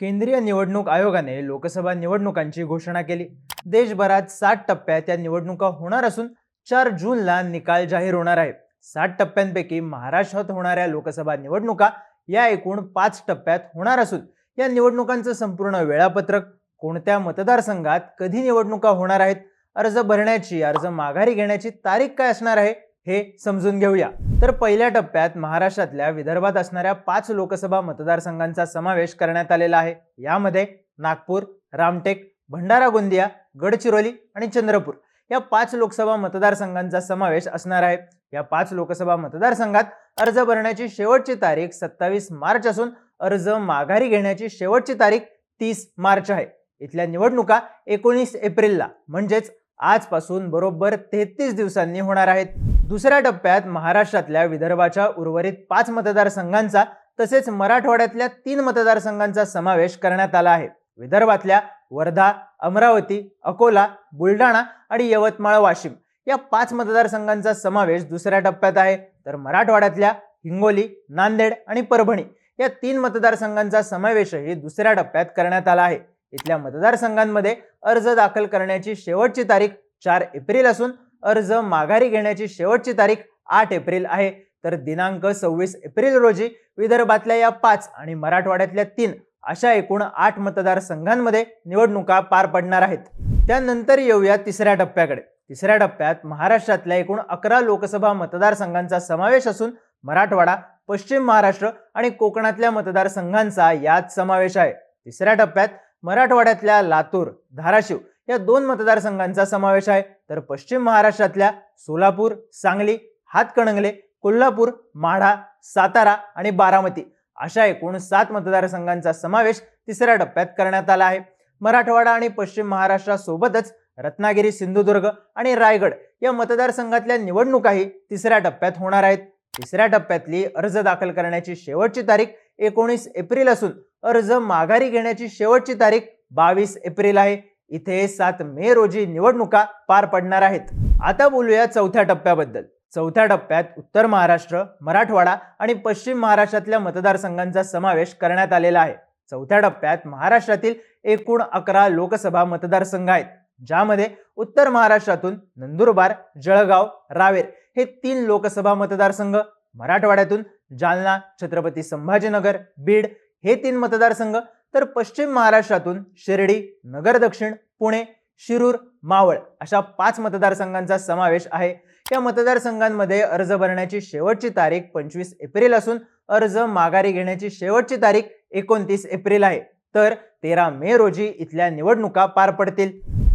केंद्रीय निवडणूक आयोगाने लोकसभा निवडणुकांची घोषणा केली. देशभरात सात टप्प्यात या निवडणुका होणार असून चार जूनला निकाल जाहीर होणार आहे सात टप्प्यांपैकी महाराष्ट्रात होणाऱ्या लोकसभा निवडणुका या एकूण पाच टप्प्यात होणार असून या निवडणुकांचं संपूर्ण वेळापत्रक कोणत्या मतदारसंघात कधी निवडणुका होणार आहेत अर्ज भरण्याची अर्ज माघारी घेण्याची तारीख काय असणार आहे हे समजून घेऊया. तर पहिल्या टप्प्यात महाराष्ट्रातल्या विदर्भात असणाऱ्या पाच लोकसभा मतदारसंघांचा समावेश करण्यात आलेला आहे. यामध्ये नागपूर रामटेक भंडारा गोंदिया गडचिरोली आणि चंद्रपूर या पाच लोकसभा मतदारसंघांचा समावेश असणार आहे. या पाच लोकसभा मतदारसंघात अर्ज भरण्याची शेवटची तारीख सत्तावीस मार्च असून अर्ज माघारी घेण्याची शेवटची तारीख तीस मार्च आहे. इथल्या निवडणुका एकोणीस एप्रिलला म्हणजेच आजपासून बरोबर तेहतीस दिवसांनी होणार आहेत. दुसऱ्या टप्प्यात महाराष्ट्रातल्या विदर्भाच्या उर्वरित पाच मतदारसंघांचा तसेच मराठवाड्यातल्या तीन मतदारसंघांचा समावेश करण्यात आला आहे. विदर्भातल्या वर्धा अमरावती अकोला बुलढाणा आणि यवतमाळ वाशिम या पाच मतदारसंघांचा समावेश दुसऱ्या टप्प्यात आहे. तर मराठवाड्यातल्या हिंगोली नांदेड आणि परभणी या तीन मतदारसंघांचा समावेशही दुसऱ्या टप्प्यात करण्यात आला आहे. इथल्या मतदारसंघांमध्ये अर्ज दाखल करण्याची शेवटची तारीख चार एप्रिल असून अर्ज माघारी घेण्याची शेवटची तारीख आठ एप्रिल आहे. तर दिनांक सव्वीस एप्रिल रोजी विदर्भातल्या या पाच आणि मराठवाड्यातल्या तीन अशा एकूण आठ मतदारसंघांमध्ये निवडणुका पार पडणार आहेत. त्यानंतर येऊया तिसऱ्या टप्प्याकडे. तिसऱ्या टप्प्यात महाराष्ट्रातल्या एकूण अकरा लोकसभा मतदारसंघांचा समावेश असून मराठवाडा पश्चिम महाराष्ट्र आणि कोकणातल्या मतदारसंघांचा यात समावेश आहे. तिसऱ्या टप्प्यात मराठवाड्यातल्या लातूर धाराशिव या दोन मतदारसंघांचा समावेश आहे. तर पश्चिम महाराष्ट्रातल्या सोलापूर सांगली हातकणंगले कोल्हापूर माढा सातारा आणि बारामती अशा एकूण सात मतदारसंघांचा समावेश तिसऱ्या टप्प्यात करण्यात आला आहे. मराठवाडा आणि पश्चिम महाराष्ट्रासोबतच रत्नागिरी सिंधुदुर्ग आणि रायगड या मतदारसंघातल्या निवडणुकाही तिसऱ्या टप्प्यात होणार आहेत. तिसऱ्या टप्प्यातली अर्ज दाखल करण्याची शेवटची तारीख एकोणीस एप्रिल असून अर्ज माघारी घेण्याची शेवटची तारीख बावीस एप्रिल आहे. इथे सात मे रोजी निवडणुका पार पडणार आहेत. आता बोलूया चौथ्या टप्प्याबद्दल. चौथ्या टप्प्यात उत्तर महाराष्ट्र मराठवाडा आणि पश्चिम महाराष्ट्रातल्या मतदारसंघांचा समावेश करण्यात आलेला आहे. चौथ्या टप्प्यात महाराष्ट्रातील एकूण अकरा लोकसभा मतदारसंघ आहेत ज्यामध्ये उत्तर महाराष्ट्रातून नंदुरबार जळगाव रावेर हे तीन लोकसभा मतदारसंघ मराठवाड्यातून जालना छत्रपती संभाजीनगर बीड हे तीन मतदारसंघ तर पश्चिम महाराष्ट्रातून शिर्डी नगर दक्षिण पुणे शिरूर मावळ अशा पाच मतदारसंघांचा समावेश आहे. या मतदारसंघांमध्ये अर्ज भरण्याची शेवटची तारीख पंचवीस एप्रिल असून अर्ज माघारी घेण्याची शेवटची तारीख एकोणतीस एप्रिल आहे. तर तेरा मे रोजी इथल्या निवडणुका पार पडतील.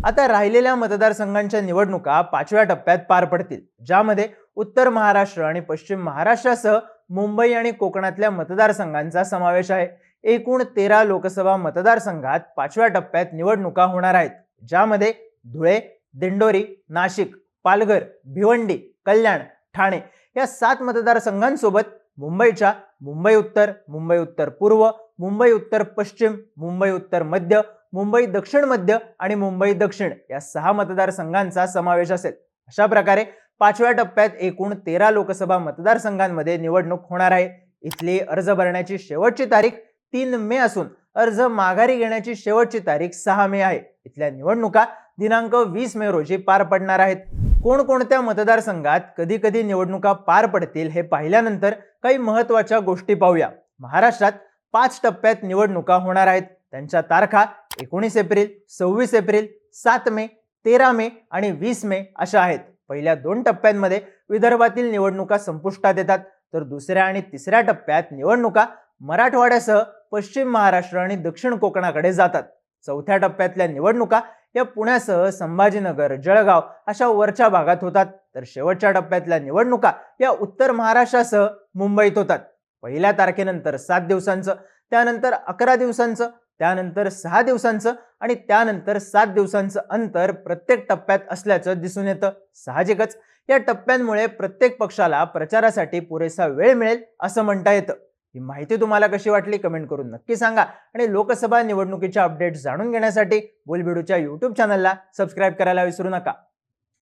आता राहिलेल्या मतदारसंघांच्या निवडणुका पाचव्या टप्प्यात पार पडतील ज्यामध्ये उत्तर महाराष्ट्र आणि पश्चिम महाराष्ट्रासह मुंबई आणि कोकणातल्या मतदारसंघांचा समावेश आहे. एकूण तेरा लोकसभा मतदारसंघात पाचव्या टप्प्यात निवडणुका होणार आहेत ज्यामध्ये धुळे दिंडोरी नाशिक पालघर भिवंडी कल्याण ठाणे या सात मतदारसंघांसोबत मुंबईच्या मुंबई उत्तर मुंबई उत्तर पूर्व मुंबई उत्तर पश्चिम मुंबई उत्तर मध्य मुंबई दक्षिण मध्य आणि मुंबई दक्षिण या सहा मतदारसंघांचा समावेश असेल. अशा प्रकारे पाचव्या टप्प्यात एकूण तेरा लोकसभा मतदारसंघांमध्ये निवडणूक होणार आहे. इथली अर्ज भरण्याची शेवटची तारीख तीन मे असून अर्ज माघारी घेण्याची शेवटची तारीख सहा मे आहे. इथल्या निवडणुका दिनांक वीस मे रोजी पार पडणार आहेत. कोणकोणत्या मतदारसंघात कधी कधी निवडणुका पार पडतील हे पाहिल्यानंतर काही महत्त्वाच्या गोष्टी पाहूया. महाराष्ट्रात पाच टप्प्यात निवडणुका होणार आहेत. त्यांच्या तारखा एकोणीस एप्रिल सव्वीस एप्रिल सात मे तेरा मे आणि वीस मे अशा आहेत. पहिल्या दोन टप्प्यांमध्ये विदर्भातील निवडणुका संपुष्टात येतात. तर दुसऱ्या आणि तिसऱ्या टप्प्यात निवडणुका मराठवाड्यासह पश्चिम महाराष्ट्र आणि दक्षिण कोकणाकडे जातात. चौथ्या टप्प्यातल्या निवडणुका या पुण्यासह संभाजीनगर जळगाव अशा वरच्या भागात होतात. तर शेवटच्या टप्प्यातल्या निवडणुका या उत्तर महाराष्ट्रासह मुंबईत होतात. पहिल्या तारखेनंतर सात दिवसांचं त्यानंतर अकरा दिवसांचं त्यानंतर सहा दिवसांचं आणि त्यानंतर सात दिवसांचं अंतर प्रत्येक टप्प्यात असल्याचं दिसून येतं. साहजिकच या टप्प्यांमुळे प्रत्येक पक्षाला प्रचारासाठी पुरेसा वेळ मिळेल असं म्हणता येतं. ही माहिती तुम्हाला कशी वाटली कमेंट करून नक्की सांगा. आणि लोकसभा निवडणुकीच्या अपडेट्स जाणून घेण्यासाठी बोलबिडूच्या यूट्यूब चॅनलला सबस्क्राईब करायला विसरू नका.